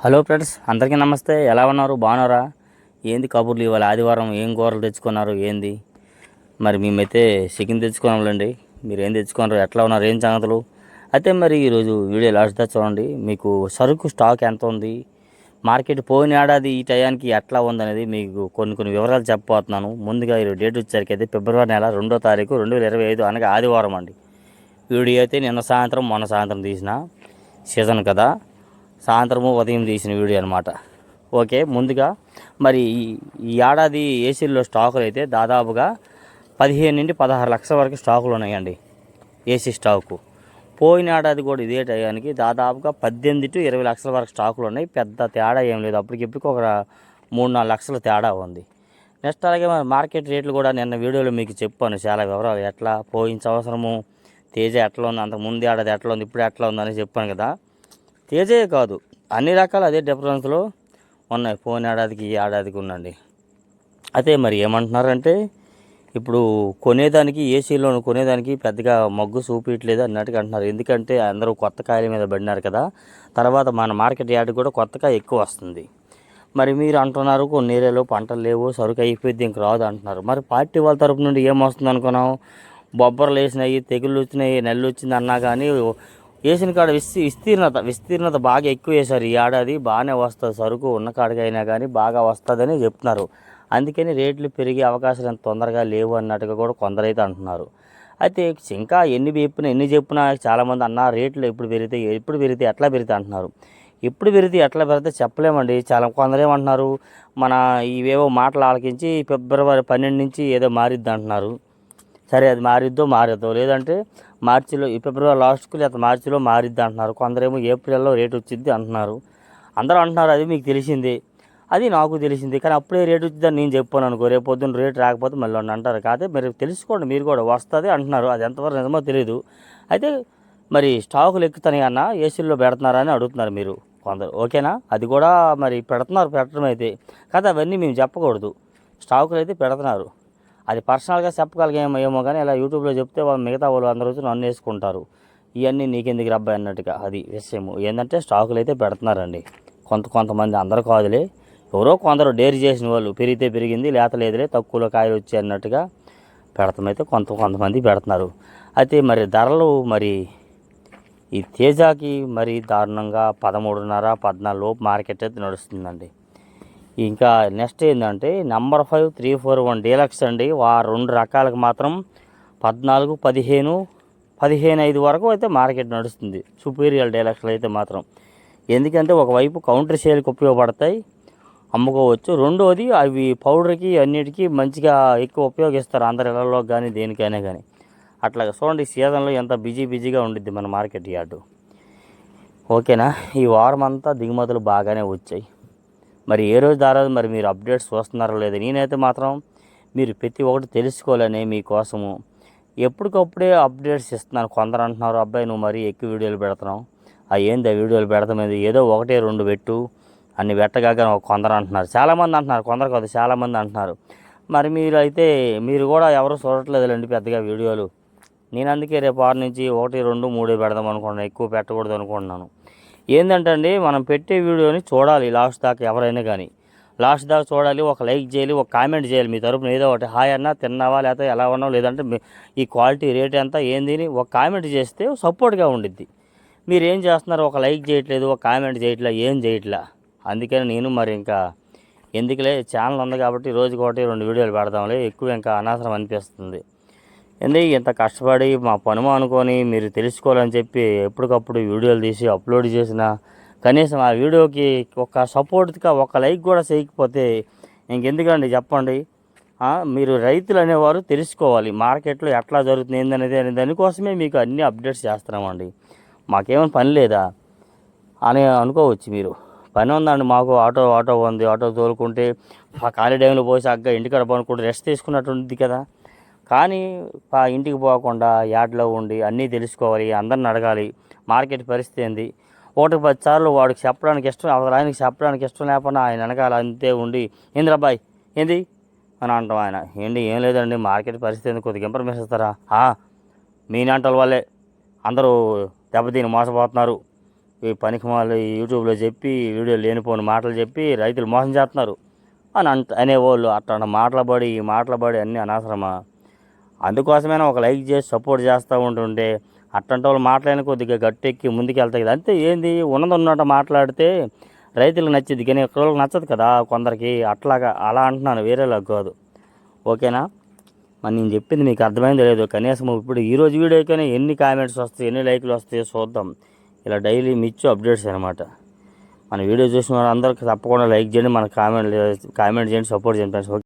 Hello friends అందరికీ నమస్తే. ఎలా ఉన్నారు? బాగున్నారా? ఏంది కబుర్లు? ఇవాళ ఆదివారం ఏం కూరలు తెచ్చుకున్నారు? ఏంది? మరి మేమైతే చికెన్ తెచ్చుకున్నాంలేండి. మీరు ఏం తెచ్చుకున్నారు? ఎట్లా ఉన్నారు? ఏం సంగతులు? అయితే మరి ఈరోజు వీడియో లాస్ట్ దా చూడండి. మీకు సరుకు స్టాక్ ఎంత ఉంది? మార్కెట్ పోయిన ఏడాది ఈ టయానికి ఎట్లా ఉందనేది మీకు కొన్ని కొన్ని వివరాలు చెప్పబోతున్నాను. ముందుగా ఈరోజు డేట్ వచ్చేసరికి అయితే ఫిబ్రవరి నెల రెండో తారీఖు రెండు వేల ఇరవై ఐదు అనగా ఆదివారం అండి. వీడియో అయితే నిన్న సాయంత్రం మొన్న సాయంత్రం తీసిన సీజన్ కదా. సాయంత్రము ఉదయం తీసిన వీడియో అనమాట ఓకే ముందుగా మరి ఈ- ఈ ఏడాది ఏసీల్లో స్టాకులు అయితే దాదాపుగా పదిహేను నుండి పదహారు లక్షల వరకు స్టాకులు ఉన్నాయండి ఏసీ స్టాకు. పోయిన ఏడాది కూడా ఇదే టయానికి దాదాపుగా పద్దెనిమిది టు ఇరవై లక్షల వరకు స్టాకులు ఉన్నాయి. పెద్ద తేడా ఏం లేదు. అప్పటికిప్పటికి ఒక మూడు నాలుగు లక్షల తేడా ఉంది. నెక్స్ట్ అలాగే మరి మార్కెట్ రేట్లు కూడా నిన్న వీడియోలో మీకు చెప్పాను. చాలా వివరాలు. ఎట్లా పోయిన సంవత్సరము తేజ ఎట్లా ఉంది? అంత ముందు ఏడాది ఎట్లా ఉంది? ఇప్పుడు ఎట్లా ఉందని చెప్పాను కదా. తేజే కాదు. అన్ని రకాల అదే డిఫరెన్స్లో ఉన్నాయి. పోయిన ఏడాదికి ఈ ఏడాదికి ఉండండి. అయితే మరి ఏమంటున్నారంటే ఇప్పుడు కొనేదానికి ఏసీలో కొనేదానికి పెద్దగా మగ్గు చూపించట్లేదు అన్నట్టుగా అంటున్నారు. ఎందుకంటే అందరూ కొత్త కాయల మీద పడినారు కదా. తర్వాత మన మార్కెట్ యార్డ్ కూడా కొత్తగా ఎక్కువ వస్తుంది. మరి మీరు అంటున్నారు కొన్ని ఏరియాలో పంటలు లేవు సరుకు అయిపోయింది ఇంక రాదు అంటున్నారు. మరి పార్టీ వాళ్ళ తరపు నుండి ఏం వస్తుంది అనుకున్నాం బొబ్బర్లు వేసినాయి తెగుళ్ళు వచ్చినాయి నెల్లు వచ్చింది అన్నా కానీ వేసిన కాడ విస్తీ విస్తీర్ణత విస్తీర్ణత బాగా ఎక్కువ వేశారు. ఈ ఏడాది బాగానే వస్తుంది. సరుకు ఉన్న కాడికైనా కానీ బాగా వస్తుందని చెప్తున్నారు. అందుకని రేట్లు పెరిగే అవకాశాలు ఎంత తొందరగా లేవు అన్నట్టుగా కూడా కొందరైతే అంటున్నారు. అయితే ఇంకా ఎన్ని చెప్పినా ఎన్ని చెప్పినా చాలామంది అన్న రేట్లు ఎప్పుడు పెరిగితే ఎప్పుడు పెరిగితే ఎట్లా పెరిగితే అంటున్నారు. ఎప్పుడు పెరిగితే ఎట్లా పెరిగితే చెప్పలేమండి. చాలా కొందరు ఏమంటున్నారు మన ఇవేవో మాటలు ఆలకించి ఫిబ్రవరి పన్నెండు నుంచి ఏదో మారిద్ది అంటున్నారు సరే అది మారిద్దో మారిద్దో లేదంటే మార్చిలో ఈ ఫిబ్రవరి లాస్ట్కు లేదా మార్చిలో మారిద్ది అంటున్నారు. కొందరేమో ఏప్రిల్లో రేట్ వచ్చింది అంటున్నారు. అందరూ అంటున్నారు అది మీకు తెలిసింది. అది నాకు తెలిసింది. కానీ అప్పుడే రేట్ వచ్చిందని నేను చెప్పాను అనుకో రేపు పొద్దున్న రేట్ రాకపోతే మళ్ళీ అంటారు. కాకపోతే మీరు తెలుసుకోండి మీరు కూడా వస్తుంది అంటున్నారు. అది ఎంతవరకు నిజమో తెలియదు అయితే మరి స్టాకులు ఎక్కుతాయి అన్న ఏసీల్లో పెడుతున్నారని అడుగుతున్నారు మీరు కొందరు. ఓకేనా? అది కూడా మరి పెడుతున్నారు పెట్టడం అయితే. కాదు అవన్నీ మేము చెప్పకూడదు. స్టాకులు అయితే పెడుతున్నారు. అది పర్సనల్గా చెప్పగలిగేమో ఏమో కానీ ఇలా యూట్యూబ్లో చెప్తే వాళ్ళు మిగతా వాళ్ళు అందరూ వచ్చి నన్ను వేసుకుంటారు. ఇవన్నీ నీకెందుకు రబ్బాయి అన్నట్టుగా అది విషయము. ఏంటంటే స్టాకులు అయితే పెడుతున్నారండి. కొంత కొంతమంది అందరు కాదులే. ఎవరో కొందరు డేర్ చేసిన వాళ్ళు పెరిగితే పెరిగింది లేత లేదులే తక్కువలో కాయలు వచ్చాయి అన్నట్టుగా పెడతామైతే కొంత కొంతమంది పెడుతున్నారు. అయితే మరి ధరలు మరి ఈ తేజాకి మరి దారుణంగా పదమూడున్నర పద్నాలుగు లోపు మార్కెట్ అయితే నడుస్తుందండి. ఇంకా నెక్స్ట్ ఏంటంటే number five three four one deluxe అండి. ఆ రెండు రకాలకు మాత్రం పద్నాలుగు పదిహేను పదిహేను ఐదు వరకు అయితే మార్కెట్ నడుస్తుంది. సుపీరియర్ డీలక్స్లు అయితే మాత్రం. ఎందుకంటే ఒకవైపు కౌంటర్ సేల్కి ఉపయోగపడతాయి అమ్ముకోవచ్చు. రెండోది అవి పౌడర్కి అన్నిటికీ మంచిగా ఎక్కువ ఉపయోగిస్తారు అందరి ఇళ్ళలో కానీ దేనికైనా కానీ అట్లా చూడండి సీజన్లో ఎంత బిజీ బిజీగా ఉండిద్ది మన మార్కెట్ యార్డు. ఓకేనా? ఈ వారం అంతా దిగుమతులు బాగానే వచ్చాయి. మరి ఏ రోజు ఆ రోజు మరి మీరు అప్డేట్స్ చూస్తున్నారో లేదు నేనైతే మాత్రం మీరు ప్రతి ఒక్కటి తెలుసుకోవాలని మీకోసము ఎప్పటికప్పుడే అప్డేట్స్ ఇస్తున్నాను కొందరు అంటున్నారు అబ్బాయి నువ్వు మరీ ఎక్కువ వీడియోలు పెడుతున్నావు. ఆ ఏంది ఆ వీడియోలు పెడతామేది ఏదో? ఒకటే రెండు పెట్టు. అన్ని పెట్టగాక కొందరు అంటున్నారు. చాలామంది అంటున్నారు కొందరు కాదు చాలామంది అంటున్నారు. మరి మీరు అయితే మీరు కూడా ఎవరు చూడట్లేదులేండి పెద్దగా వీడియోలు. నేను అందుకే రేపు ఆరు నుంచి ఒకటి రెండు మూడే పెడదాం అనుకుంటున్నాను. ఎక్కువ పెట్టకూడదు అనుకుంటున్నాను. ఏంటంటే అండి మనం పెట్టే వీడియోని చూడాలి లాస్ట్ దాకా ఎవరైనా కానీ లాస్ట్ దాకా చూడాలి ఒక లైక్ చేయాలి ఒక కామెంట్ చేయాలి. మీ తరపున ఏదో ఒకటి హాయ్ అన్నా తిన్నావా లేకపోతే ఎలా ఉన్నావు లేదంటే ఈ క్వాలిటీ రేట్ ఎంత ఏంది అని ఒక కామెంట్ చేస్తే సపోర్ట్గా ఉండిద్ది. మీరు ఏం చేస్తున్నారు? ఒక లైక్ చేయట్లేదు ఒక కామెంట్ చేయట్లే ఏం చేయట్లే? అందుకని నేను మరి ఇంకా ఎందుకులే ఛానల్ ఉంది కాబట్టి రోజుకి ఒకటి రెండు వీడియోలు పెడదాంలే ఎక్కువ ఇంకా అనవసరం అనిపిస్తుంది. ఎందుకు ఇంత కష్టపడి మా పనుమా అనుకొని మీరు తెలుసుకోవాలని చెప్పి ఎప్పటికప్పుడు వీడియోలు తీసి అప్లోడ్ చేసిన. కనీసం ఆ వీడియోకి ఒక సపోర్ట్గా ఒక లైక్ కూడా చేయకపోతే ఇంకెందుకండి చెప్పండి? మీరు రైతులు అనేవారు తెలుసుకోవాలి. మార్కెట్లో ఎట్లా జరుగుతుంది ఏందనేది అనే దానికోసమే మీకు అన్ని అప్డేట్స్ చేస్తున్నామండి. మాకేమైనా పని లేదా? అని అనుకోవచ్చు మీరు. పని ఉందండి మాకు ఆటో ఆటో ఉంది ఆటో తోలుకుంటే ఆ ఖాళీ టైంలో పోసి అగ్గ ఇంటికాడ పనుకుంటే రెస్ట్ తీసుకున్నట్టు ఉంది కదా. కానీ ఆ ఇంటికి పోకుండా యాడ్లో ఉండి అన్నీ తెలుసుకోవాలి అందరిని అడగాలి. మార్కెట్ పరిస్థితి ఏంది? ఒకటి పది సార్లు వాడికి చెప్పడానికి ఇష్టం అవతల ఆయనకి చెప్పడానికి ఇష్టం లేకుండా ఆయన వెనకాల అంతే ఉండి ఏంద్రబ్బాయి ఏంది? అని అంటాం ఆయన. ఏంటి ఏం లేదండి మార్కెట్ పరిస్థితి ఏంది? కొద్దిగా ఇన్ఫర్మేషన్ ఇస్తారా? మీ నాంటల వల్లే అందరూ దెబ్బతిని మోసపోతున్నారు. ఈ పనికి వాళ్ళు యూట్యూబ్లో చెప్పి వీడియో లేనిపోని మాటలు చెప్పి రైతులు మోసం చేస్తున్నారు. అని అంట అనేవాళ్ళు అట్లా మాటలబడి ఈ మాటలబడి అన్నీ అనవసరమా? అందుకోసమైనా ఒక లైక్ చేసి సపోర్ట్ చేస్తూ ఉంటుంటే అట్టంటి వాళ్ళు మాట్లాడిన కొద్దిగా గట్టెక్కి ముందుకు వెళ్తాయి కదా. అంతే ఏంది? ఉన్నది ఉన్నట్టు మాట్లాడితే రైతులకు నచ్చింది. కానీ ఇక్కడ నచ్చదు కదా కొందరికి. అట్లాగా అలా అంటున్నాను. వేరేలా కాదు. ఓకేనా? మరి నేను చెప్పింది మీకు అర్థమైంది లేదు కనీసం ఇప్పుడు ఈ రోజు వీడియోకైనా ఎన్ని కామెంట్స్ వస్తాయి ఎన్ని లైక్లు వస్తాయో చూద్దాం. ఇలా డైలీ మిచ్చు అప్డేట్స్ అనమాట మన వీడియో చూసిన వాళ్ళందరికీ తప్పకుండా లైక్ చేయండి మన కామెంట్ కామెంట్ చేయండి సపోర్ట్ చేయండి ఫ్రెండ్స్.